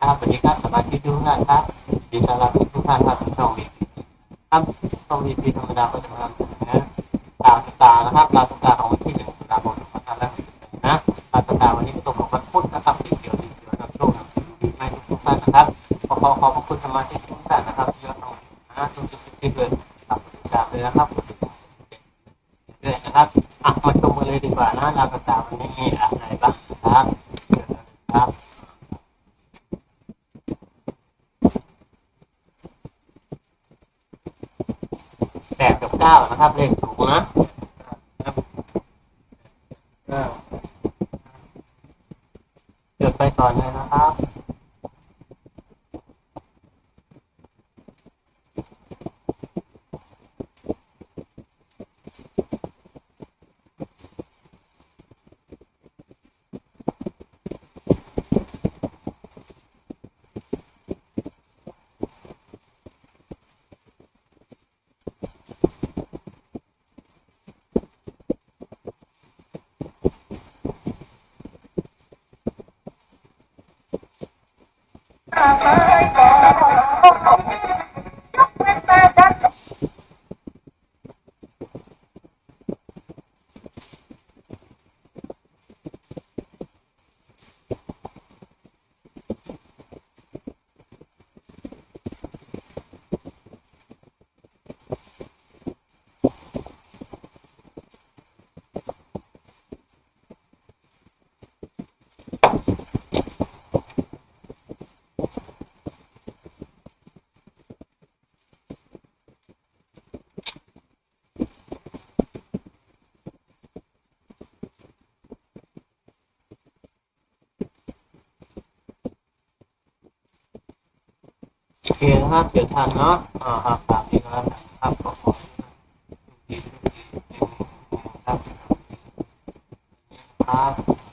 ครับสวัสดีครับสมาชิกทุกท่านครับดีต้อนรับทุกท่านครับที่ช่องวีพีครับช่องวีพีธรรมดาก็จะมานำเสนอข่าวต่างๆนะครับราวต่างๆของวันที่หนึ่งตุลาคมสองพันห้าร้อยหกสิบเอ็ดนะข่าวต่าวันนี้ตรงกับวันพุธนะครับที่เกี่ยวดีเกี่ยวกับชคกับสิ่งดีให้ทุกท่านนะครับขอขอขอบคุณสมาชิกทุกท่านนะครับที่รับชมนะทุกทุกคลิปเลยฝากกดติดามเลยนะครับกดติดตามเรื่อยๆนะครับอะมาชมกันเลยดีกว่านะราวต่างๆวันนี้มีอะไรบ้างนะครับเชิญเลยครับ แปดกับ เก้านะครับเลขถูกนะเก้าเกิดไปก่อนเลยนะครับ โอ เคนะครับเดี๋ยวทันเนาะอ่าครับกอีกแล้วนะครับขอบคุณครับ